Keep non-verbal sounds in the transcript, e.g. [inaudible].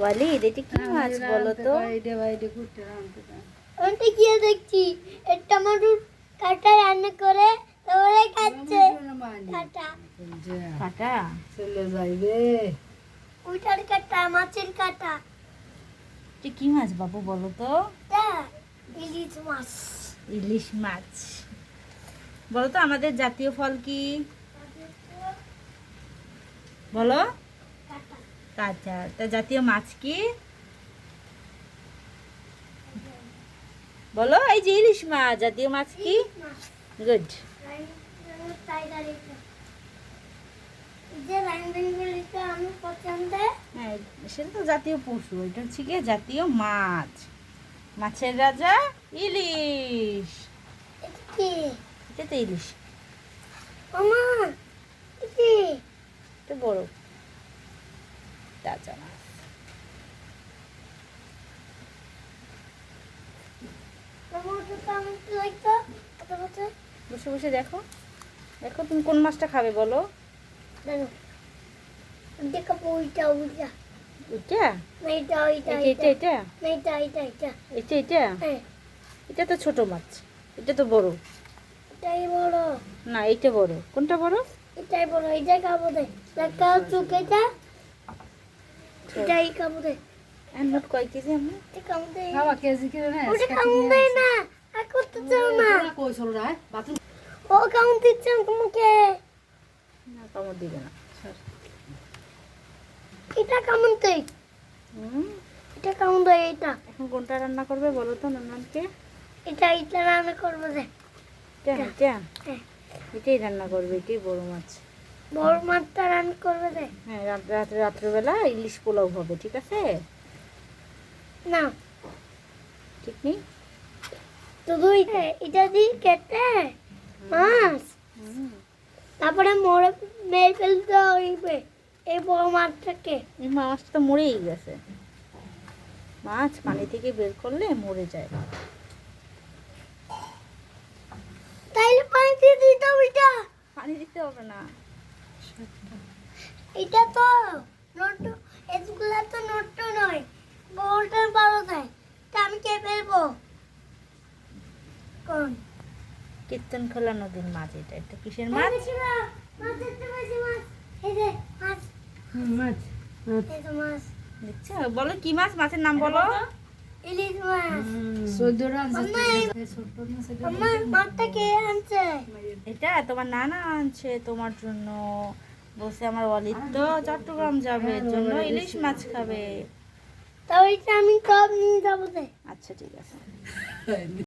ওয়ালিদ এটা কি মাছ বলো তো? ওটা গিয়ে দেখছি একটা মানুষ কাটা রান্না করে তারপরে খাচ্ছে। কাটা। কাটা? চলে যাইবে। ওইটার কাটা মাছের কাটা। এটা কি মাছ বাবু বলো তো? ইলিশ মাছ। ইলিশ মাছ। বলো তো আমাদের জাতীয় ফল কি? বলো। আচ্ছা তা জাতীয় মাছ কি? বলো এই যে ইলিশ মাছ জাতীয় মাছ কি? গুড হ্যাঁ সেটা তো জাতীয় পশু এটা হচ্ছে গিয়ে জাতীয় মাছ। মাছের রাজা ইলিশ। এটা কি তো ইলিশ কি বড় তাজা মাছ মামা ওটা তো আমি একটু লাগতো কত বছর বসে বসে দেখো। দেখো তুমি কোন মাছটা খাবে বলো। দেখো। দেখো ওইটা ওইটা এটা? না এটা হ্যাঁ। তো ছোট মাছ। এটা তো বড়। এটাই বড়। না এটা বড়। কোনটা বড়? এটাই বড়। এটাই খাব দে। দেখা এটাই খাব দে। আর মোট কয় কেজি আমরা? খাওয়া কেজি কিলো না ওটা খাব না। আর করতে চাও না? কই চল রায়? বাথরুম ও দিচ্ছে তোমাকে। না কামড় দিবে না। এটা কেমন তুই? এটা কেমন দেয় এটা এখন কোনটা রান্না করবে বলো তো নানানকে এটা এটা রান্না করব এটা। এটা হ্যাঁ। এটাই রান্না করবে এটাই বড় মাছ। বড় মাছটা রান্না করবে দে হ্যাঁ রাত রাত্রে রাত্রেবেলা ইলিশ পোলাও হবে ঠিক আছে? না। ঠিক নেই? শুধু এটা এটা দিয়ে কেটে মাছ। তারপরে মরে মেরে ফেলতে হইবে এই বড় মাছটাকে। এই মাছটা তো মরেই গেছে। মাছ পানি থেকে বের করলে মরে যায়। তাইলে পানি দিয়ে দিতে হবে এটা। পানি দিতে হবে না। এটা তো নট্ট এগুলা তো নট্ট নয়। বড়টা ভালো দেয় তা আমি কে ফেলব কোন কীর্তন? খোলা নদীর মাছ এটা। এটা কিসের মাছ? দেখছ? বলো কি মাছ? মাছের নাম বলো। ইলিশ মাছ। এটা মাছটা কে আনছে? এটা তোমার নানা আনছে তোমার জন্য বলছে আমার অলিদ তো চট্টগ্রাম যাবে এর জন্য ইলিশ মাছ খাবে। তাও এটা আমি সব নিয়ে যাব আচ্ছা ঠিক আছে। [laughs]